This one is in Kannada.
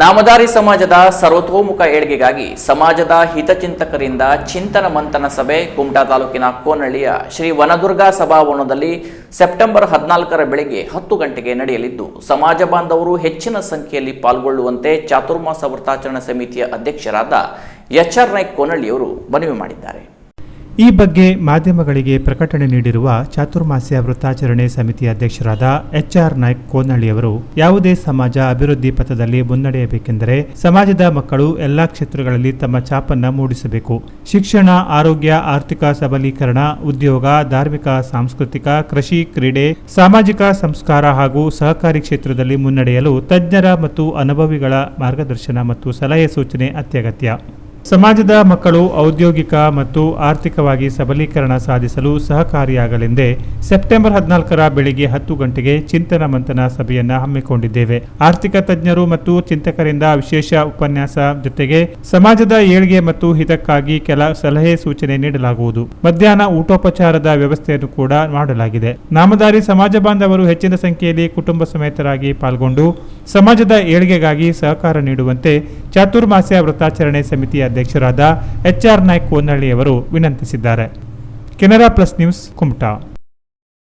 ನಾಮಧಾರಿ ಸಮಾಜದ ಸರ್ವತೋಮುಖ ಏಳಿಗೆಗಾಗಿ ಸಮಾಜದ ಹಿತಚಿಂತಕರಿಂದ ಚಿಂತನ ಮಂಥನ ಸಭೆ ಕುಮಟಾ ತಾಲೂಕಿನ ಕೋನಹಳ್ಳಿಯ ಶ್ರೀ ವನದುರ್ಗಾ ಸಭಾಭವನದಲ್ಲಿ ಸೆಪ್ಟೆಂಬರ್ ಹದಿನಾಲ್ಕರ ಬೆಳಗ್ಗೆ ಹತ್ತು ಗಂಟೆಗೆ ನಡೆಯಲಿದ್ದು, ಸಮಾಜ ಬಾಂಧವರು ಹೆಚ್ಚಿನ ಸಂಖ್ಯೆಯಲ್ಲಿ ಪಾಲ್ಗೊಳ್ಳುವಂತೆ ಚಾತುರ್ಮಾಸ ವ್ರತಾಚರಣಾ ಸಮಿತಿಯ ಅಧ್ಯಕ್ಷರಾದ ಎಚ್ ಆರ್ ನಾಯ್ಕ್ ಕೋನಹಳ್ಳಿಯವರು ಮನವಿ ಮಾಡಿದ್ದಾರೆ. ಈ ಬಗ್ಗೆ ಮಾಧ್ಯಮಗಳಿಗೆ ಪ್ರಕಟಣೆ ನೀಡಿರುವ ಚಾತುರ್ಮಾಸ್ಯ ವೃತ್ತಾಚರಣೆ ಸಮಿತಿ ಅಧ್ಯಕ್ಷರಾದ ಎಚ್ ಆರ್ ನಾಯ್ಕ್ ಕೋನಹಳ್ಳಿಯವರು ಯಾವುದೇ ಸಮಾಜ ಅಭಿವೃದ್ಧಿ ಪಥದಲ್ಲಿ ಮುನ್ನಡೆಯಬೇಕೆಂದರೆ ಸಮಾಜದ ಮಕ್ಕಳು ಎಲ್ಲಾ ಕ್ಷೇತ್ರಗಳಲ್ಲಿ ತಮ್ಮ ಛಾಪನ್ನ ಮೂಡಿಸಬೇಕು. ಶಿಕ್ಷಣ, ಆರೋಗ್ಯ, ಆರ್ಥಿಕ ಸಬಲೀಕರಣ, ಉದ್ಯೋಗ, ಧಾರ್ಮಿಕ, ಸಾಂಸ್ಕೃತಿಕ, ಕೃಷಿ, ಕ್ರೀಡೆ, ಸಾಮಾಜಿಕ ಸಂಸ್ಕಾರ ಹಾಗೂ ಸಹಕಾರಿ ಕ್ಷೇತ್ರದಲ್ಲಿ ಮುನ್ನಡೆಯಲು ತಜ್ಞರ ಮತ್ತು ಅನುಭವಿಗಳ ಮಾರ್ಗದರ್ಶನ ಮತ್ತು ಸಲಹೆ ಸೂಚನೆ ಅತ್ಯಗತ್ಯ. ಸಮಾಜದ ಮಕ್ಕಳು ಔದ್ಯೋಗಿಕ ಮತ್ತು ಆರ್ಥಿಕವಾಗಿ ಸಬಲೀಕರಣ ಸಾಧಿಸಲು ಸಹಕಾರಿಯಾಗಲೆಂದೇ ಸೆಪ್ಟೆಂಬರ್ ಹದಿನಾಲ್ಕರ ಬೆಳಿಗ್ಗೆ ಹತ್ತು ಗಂಟೆಗೆ ಚಿಂತನ ಮಂಥನ ಸಭೆಯನ್ನು ಹಮ್ಮಿಕೊಂಡಿದ್ದೇವೆ. ಆರ್ಥಿಕ ತಜ್ಞರು ಮತ್ತು ಚಿಂತಕರಿಂದ ವಿಶೇಷ ಉಪನ್ಯಾಸ ಜೊತೆಗೆ ಸಮಾಜದ ಏಳಿಗೆ ಮತ್ತು ಹಿತಕ್ಕಾಗಿ ಕೆಲ ಸಲಹೆ ಸೂಚನೆ ನೀಡಲಾಗುವುದು. ಮಧ್ಯಾಹ್ನ ಊಟೋಪಚಾರದ ವ್ಯವಸ್ಥೆಯನ್ನು ಕೂಡ ಮಾಡಲಾಗಿದೆ. ನಾಮಧಾರಿ ಸಮಾಜ ಬಾಂಧವರು ಹೆಚ್ಚಿನ ಸಂಖ್ಯೆಯಲ್ಲಿ ಕುಟುಂಬ ಸಮೇತರಾಗಿ ಪಾಲ್ಗೊಂಡು ಸಮಾಜದ ಏಳ್ಗೆಗಾಗಿ ಸಹಕಾರ ನೀಡುವಂತೆ ಚಾತುರ್ಮಾಸ್ಯ ವ್ರತಾಚರಣೆ ಸಮಿತಿಯ ಅಧ್ಯಕ್ಷರಾದ ಎಚ್ ಆರ್ ನಾಯ್ಕ್ ಕೋನಹಳ್ಳಿಯವರು ವಿನಂತಿಸಿದ್ದಾರೆ. Canara plus news Kumta.